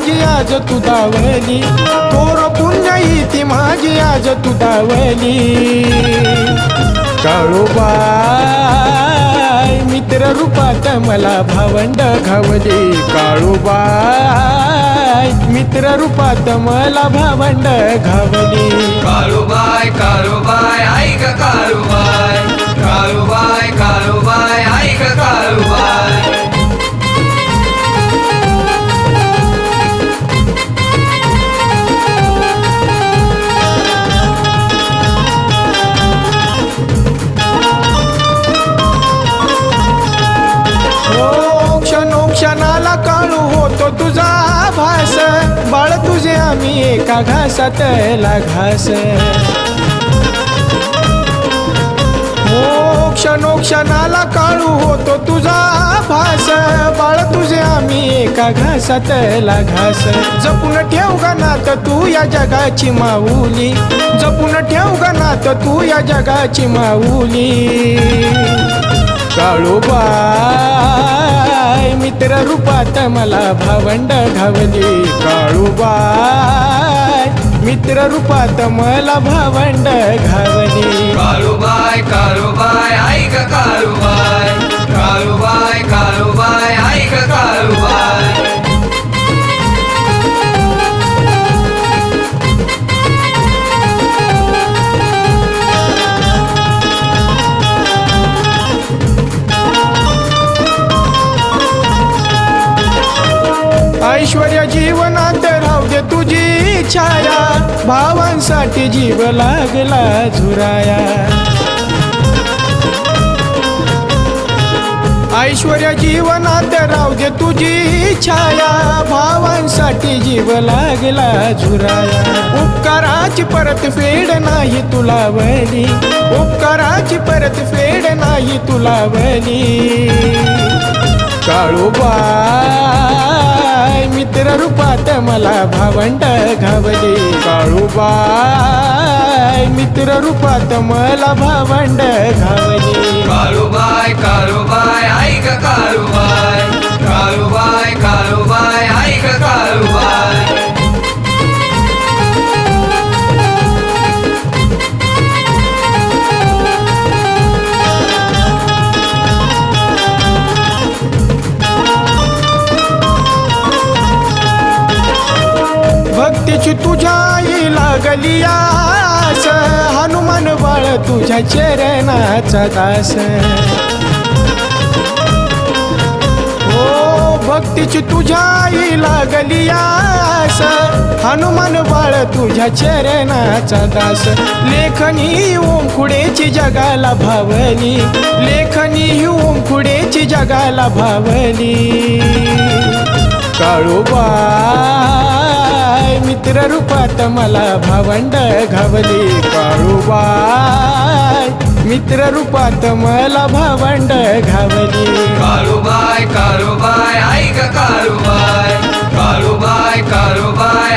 माझी आज तू दावली थोर पुण्य ती माझी आज तू दावली काळूबाई मित्र रूपात मला भावंड घावली. काळूबाई मित्र रूपात मला भावंड घावली. काळूबाय काळूबाय ऐक काळूबाय काळूबाय हो क्षणोक्षणाला काळू होतो तुझा भास. बाळ तुझे आम्ही एका घासात घास. हो क्षणोक्षणाला काळू होतो तुझा भास. बाळ तुझे आम्ही एका घासात घास. जपून ठेव नात तू या जगाची माऊली. जपून ठेव नात तू या जगाची माऊली. काळूबाई मित्र रूपात मला भावंड घावली. काळूबाय मित्र रूपात मला भावंड घावली. काळूबाय काळूबाय ऐक काळूबाय काळूबाय काळू छाया भावांसाठी जीव लागला झुराया. ऐश्वर्य जीवनात राहू दे तुझी छाया भावांसाठी जीव लागला झुराया. उपकाराची परत फेड नाही तुला वली उपकाराची परत फेड नाही तुला वली. काळूबा मित्र रूपात मला भावंड काळूबाई मित्र रूपात मला भावंड धावली काळूबाय काळूबाय ऐक काळूबाय काळूबाय काळूबाय लागलियास हनुमान बाळ तुझ्या चरणाचा दास. ओ भक्तीची तुझ्या आई लागली हनुमान बाळ तुझ्या चरणाचा दास. लेखनी ओमखुडेची जगाला भावली लेखनी ओम खुडेची जगाला भावली. काळोबा मित्र रूपात मला भावंड घावली काळूबाय मित्र रूपात मला भावंड घावली. काळूबाय काळूबाय ऐक काळूबाय काळूबाय काळूबाय